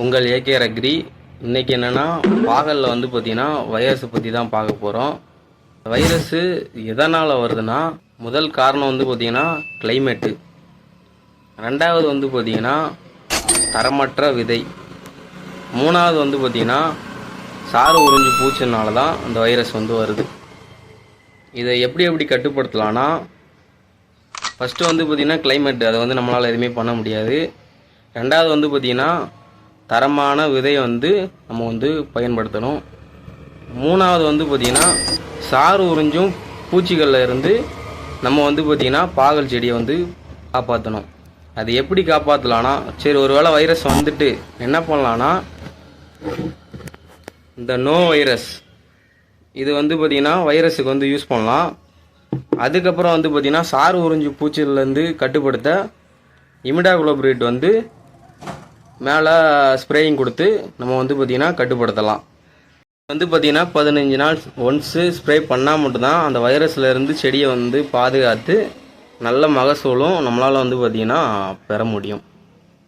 உங்கள் AK agri இன்றைக்கி என்னென்னா பாகலில் வந்து பார்த்தீங்கன்னா வைரஸை பற்றி தான் பார்க்க போகிறோம் வைரஸு எதனால் வருதுன்னா முதல் காரணம் வந்து பார்த்தீங்கன்னா கிளைமேட்டு ரெண்டாவது வந்து பார்த்தீங்கன்னா தரமற்ற விதை. மூணாவது வந்து பார்த்தீங்கன்னா சாறு உறிஞ்சு பூச்சினால தான் அந்த வைரஸ் வந்து வருது. இதை எப்படி எப்படி கட்டுப்படுத்தலாம்னா ஃபஸ்ட்டு வந்து பார்த்திங்கன்னா கிளைமேட்டு அதை வந்து நம்மளால் எதுவுமே பண்ண முடியாது. ரெண்டாவது வந்து பார்த்திங்கன்னா தரமான விதையை வந்து நம்ம வந்து பயன்படுத்தணும். மூணாவது வந்து பார்த்திங்கன்னா சாறு உறிஞ்சும் பூச்சிகளில் இருந்து நம்ம வந்து பார்த்திங்கன்னா பாகல் செடியை வந்து காப்பாற்றணும் அது எப்படி காப்பாற்றலான்னா சரி ஒருவேளை வைரஸ் வந்துட்டு என்ன பண்ணலான்னா இந்த நோ வைரஸ் இது வந்து பார்த்திங்கன்னா வைரஸுக்கு வந்து யூஸ் பண்ணலாம். அதுக்கப்புறம் வந்து பார்த்திங்கன்னா சாறு உறிஞ்சு பூச்சிலேருந்து கட்டுப்படுத்த இமிடாகுளோபிரேட் வந்து மேலே ஸ்ப்ரேயிங் கொடுத்து நம்ம வந்து பார்த்திங்கன்னா கட்டுப்படுத்தலாம். வந்து பார்த்திங்கன்னா பதினஞ்சு நாள் ஒன்ஸு ஸ்ப்ரே பண்ணால் மட்டும்தான் அந்த வைரஸ்லேருந்து செடியை வந்து பாதுகாத்து நல்ல மகசூலும் நம்மளால் வந்து பார்த்திங்கன்னா பெற முடியும்.